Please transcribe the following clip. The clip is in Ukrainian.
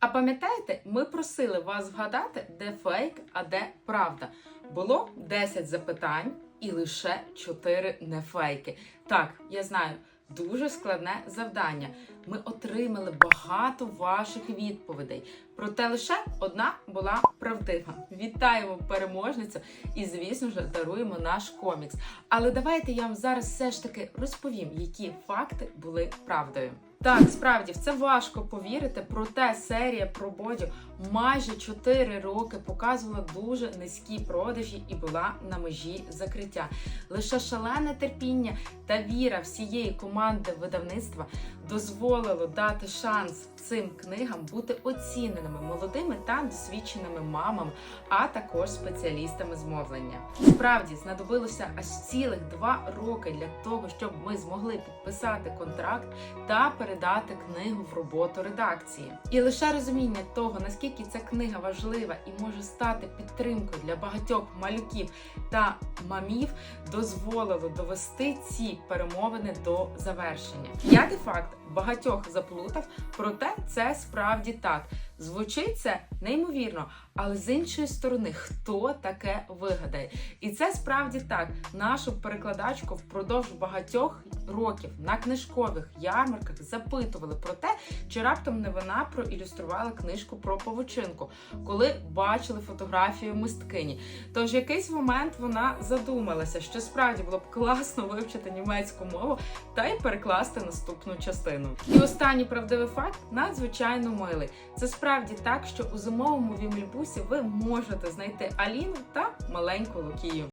А пам'ятаєте, ми просили вас вгадати, де фейк, а де правда. Було 10 запитань і лише 4 не фейки. Так, я знаю, дуже складне завдання. Ми отримали багато ваших відповідей. Проте лише одна була правдива. Вітаємо переможницю і, звісно ж, даруємо наш комікс. Але давайте я вам зараз все ж таки розповім, які факти були правдою. Так, справді в це важко повірити, проте серія про Бодю майже 4 роки показувала дуже низькі продажі і була на межі закриття. Лише шалене терпіння та віра всієї команди видавництва дозволило дати шанс цим книгам бути оціненими молодими та досвідченими мамами, а також спеціалістами з мовлення. Справді знадобилося аж цілих два роки для того, щоб ми змогли підписати контракт та передати книгу в роботу редакції. І лише розуміння того, наскільки ця книга важлива і може стати підтримкою для багатьох малюків та мамів, дозволило довести ці перемовини до завершення. П'ятий факт багатьох заплутав, проте це справді так. Звучить це неймовірно, але з іншої сторони, хто таке вигадає? І це справді так. Нашу перекладачку впродовж багатьох років на книжкових ярмарках запитували про те, чи раптом не вона проілюструвала книжку про павучинку, коли бачили фотографію мисткині. Тож в якийсь момент вона задумалася, що справді було б класно вивчити німецьку мову та й перекласти наступну частину. І останній правдивий факт надзвичайно милий. Це справді так, що у зимовому вімлібусі ви можете знайти Аліну та маленьку Лукію.